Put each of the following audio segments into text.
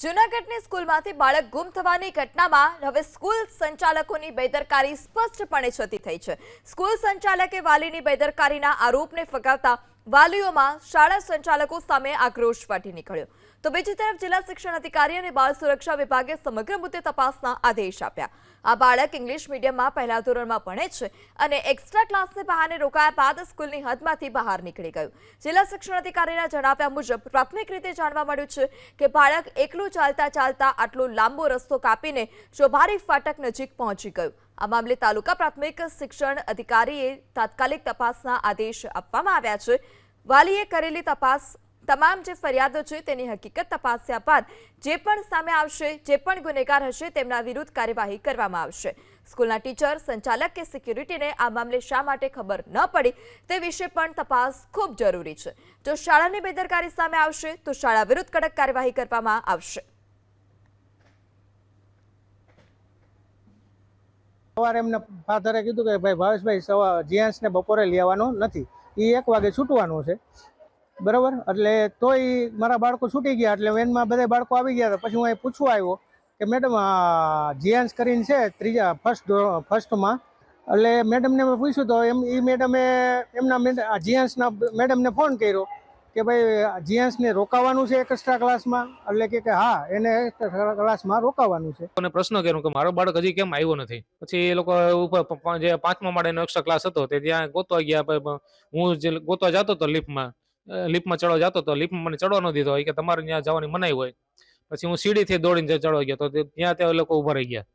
જૂનાગઢની સ્કૂલમાંથી બાળક ગુમ થવાની ઘટનામાં હવે સ્કૂલ સંચાલકોની બેદરકારી સ્પષ્ટપણે છતી થઈ છે. સ્કૂલ સંચાલકે વાલીની બેદરકારીના આરોપને ફગાવતા વાલીઓમાં શાળા સંચાલકો સામે આક્રોશ ફાટી નીકળ્યો. તો બીજી તરફ જિલ્લા શિક્ષણ અધિકારી અને બાળ સુરક્ષા વિભાગે સમગ્ર મુદ્દે તપાસના આદેશ આપ્યા. આ બાળક ઇંગ્લિશ મીડિયમમાં પહેલા ધોરણમાં ભણે છે અને એક્સ્ટ્રા ક્લાસને બહાને રોકાયા બાદ સ્કૂલની હદમાંથી બહાર નીકળી ગયું. જિલ્લા શિક્ષણ અધિકારીના જણાવ્યા મુજબ, પ્રાથમિક રીતે જાણવા મળ્યું છે કે બાળક એકલું ચાલતા ચાલતા આટલો લાંબો રસ્તો કાપીને ચોભારી ફાટક નજીક પહોંચી ગયું. આ મામલે તાલુકા પ્રાથમિક શિક્ષણ અધિકારીએ તાત્કાલિક તપાસના આદેશ આપવામાં આવ્યા છે. વાલીએ કરેલી તપાસ તમામ જે ફરિયાદો છે તેની હકીકત તપાસ્યા બાદ જે પણ સામે આવશે, જે પણ ગુનેગાર હશે તેમના વિરુદ્ધ કાર્યવાહી કરવામાં આવશે. સ્કૂલના ટીચર, સંચાલક કે સિક્યુરિટીને આ મામલે શા માટે ખબર ન પડી તે વિશે પણ તપાસ ખૂબ જરૂરી છે. જો શાળાની બેદરકારી સામે આવશે, તો શાળા વિરુદ્ધ કડક કાર્યવાહી કરવામાં આવશે. સવારે એમને ફાધરે કીધું કે, ભાઈ ભાવેશભાઈ, સવા જીએન્સને બપોરે લઈ નથી. એ એક વાગે છૂટવાનું છે. બરાબર? એટલે તોય મારા બાળકો છૂટી ગયા, એટલે વેનમાં બધા બાળકો આવી ગયા હતા. પછી હું અહીં પૂછવા આવ્યો કે મેડમ જીયાન્સ કરીને છે ત્રીજા ફર્સ્ટ ફર્સ્ટમાં એટલે મેડમને મેં પૂછ્યું તો એમ એ મેડમે એમના જીએન્સના મેડમને ફોન કર્યો કે ભાઈ જીએન્સને રોકાવાનું છે એક્સ્ટ્રા ક્લાસમાં એટલે કે હા, એને એક્સ્ટ્રા ક્લાસમાં રોકાવાનું છે. મને પ્રશ્ન કર્યો કે મારો બાળક હજી કેમ આવ્યો નથી? પછી એ લોકો ઉપર જે પાંચમા માળેનો એક્સ્ટ્રા ક્લાસ હતો તે ત્યાં ગોતવા ગયા હું જે ગોતવા જતો હતો લિફ્ટમાં લિફ્ટમાં ચડવા જતો હતો લિફ્ટમાં મને ચડવા ન દીધો. હોય કે તમારે ત્યાં જવાની મનાઈ હોય. પછી હું સીડીથી દોડીને ચડવા ગયો તો ત્યાં ત્યાં લોકો ઊભા રહી ગયા.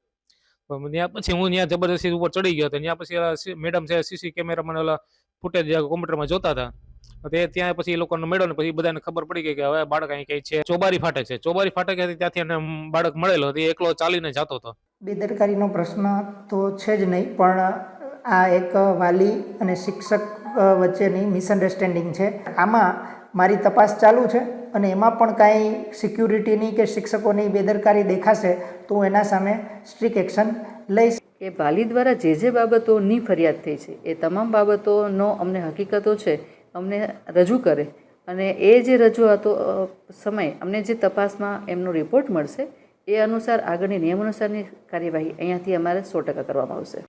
ત્યાં પછી હું ત્યાં જબરદસ્તી ઉપર ચડી ગયો હતો ત્યાં પછી મેડમ છે સીસી કેમેરા મને ઓલા ફૂટેજ કોમ્પ્યુટરમાં જોતા હતા. તે ત્યાં પછી એ લોકોને મળ્યો ને પછી બધાને ખબર પડી ગઈ કે હવે બાળક અહીં કઈ છે. ચોબારી ફાટક છે. ચોબારી ફાટક હતી ત્યાંથી એને બાળક મળેલો તે એકલો ચાલીને જતો હતો. બેદરકારીનો પ્રશ્ન તો છે જ નહીં, પણ આ એક વાલી અને શિક્ષક વચ્ચેની મિસઅન્ડરસ્ટેન્ડિંગ છે. આમાં મારી તપાસ ચાલુ છે અને એમાં પણ કાંઈ સિક્યુરિટીની કે શિક્ષકોની બેદરકારી દેખાશે તો હું એના સામે સ્ટ્રિક એક્શન લઈશ. કે વાલી દ્વારા જે જે બાબતોની ફરિયાદ થઈ છે, એ તમામ બાબતોનો અમને હકીકતો છે, અમને રજૂ કરે અને એ જે રજૂઆતો સમય અમને જે તપાસમાં એમનો રિપોર્ટ મળશે, એ અનુસાર આગળની નિયમ અનુસારની કાર્યવાહી અહીંયાથી અમારે સો ટકા કરવામાં આવશે.